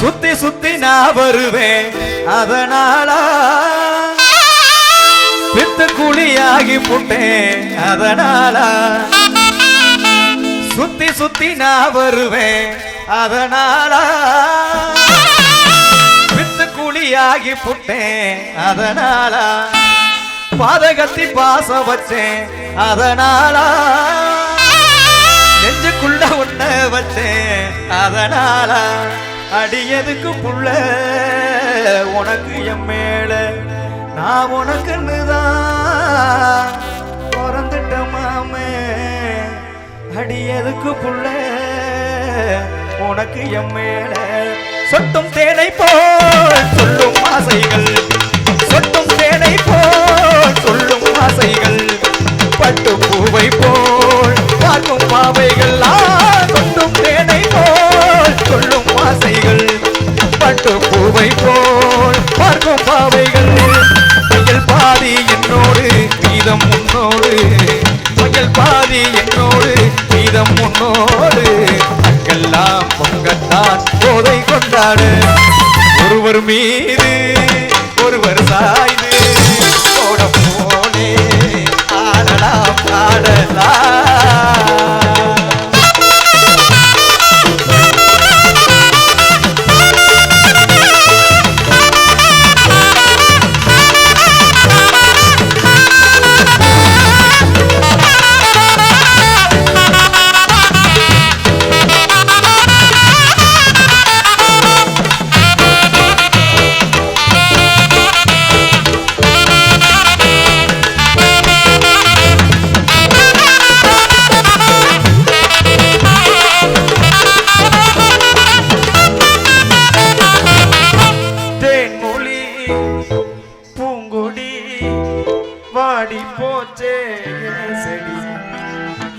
சுத்தி சுத்தி நான் வருவேன். அதனாலா பித்து குழியாகி புட்டேன். அதனாலா சுத்தி சுத்தி நான் வருவேன். அதனாலா பித்து குழியாகி புட்டேன். அதனால பாதகத்தி பாச வச்சேன். அதனால நெஞ்சுக்குள்ள உன்ன வச்சேன். அதனால அடியதுக்கு புள்ள? உனக்கு என் மேல நான் உனக்குன்னுதான் பிறந்துட்ட மாமே அடியதுக்கு புள்ள? உனக்கு என் மேல சொட்டும் தேனை போல் சொல்லும் ஆசைகள் சொட்டும் பட்டு பூவை போல் பார்க்கும் பாவைகள். மயில் பாதி என்னோடு மீதம் உன்னோடு மயில் பாதி என்னோடு மீதம் உன்னோடு அங்கெல்லாம் பொங்கத்தான் போதை கொண்டாடு. ஒருவர் மீது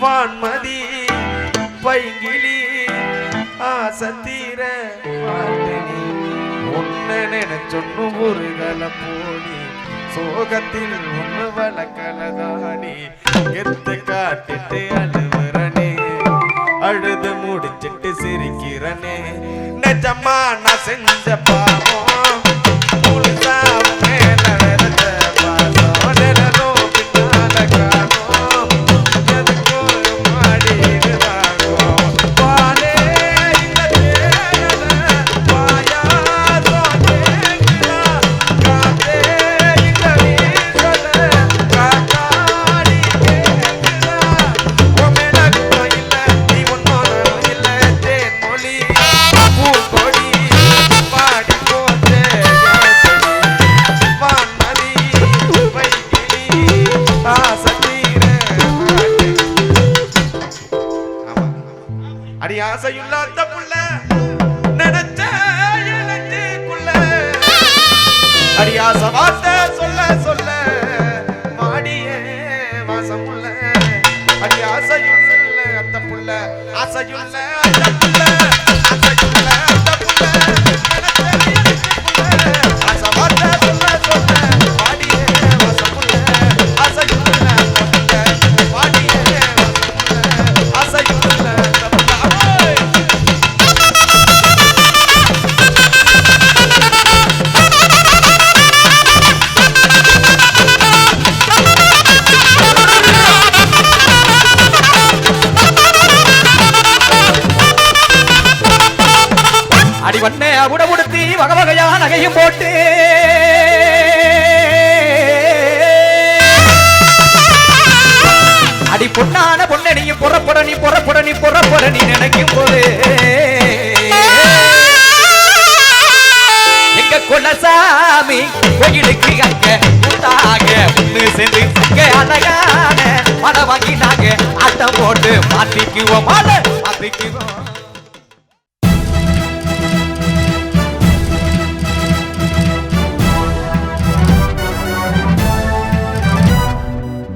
வான்மதி பைங்கிலி ஆசத்தீர வாழ்த்தனி உன்னை நினைச்சொன்னு ஒரு கல போடி சோகத்தில் ஒன்று வளக்கலதாடி கெத்து காட்டிட்டு அழுவுறனே அழுது முடிச்சிட்டு சிரிக்கிறனே. நிஜமா நான் செஞ்ச பாவம் அடி ஆசையுள்ளாத்த புள்ள நினைச்ச எனக்குள்ள அடி ஆசை வார்த்தை சொல்ல சொல்ல மாடியே வாசம் உள்ள. அடி ஆசையுள்ள அத்த புள்ள ஆசையுள்ள உடவுடுத்தி வகை வகையா நகையும் போட்டு. அடி பொன்னான பொன்னணியும் புறப்பட நீ புறப்பட நீ புறப்பட நீ நினைக்கும் போது. எங்க குலசாமி கோயிலுக்கு அங்க உண்டாக ஒண்ணு சேர்ந்து அங்க அழகான மன வாங்கினாங்க. ஆட்டம் போட்டு மாட்டிக்குவோம் மாலை மாட்டிக்குவோம்.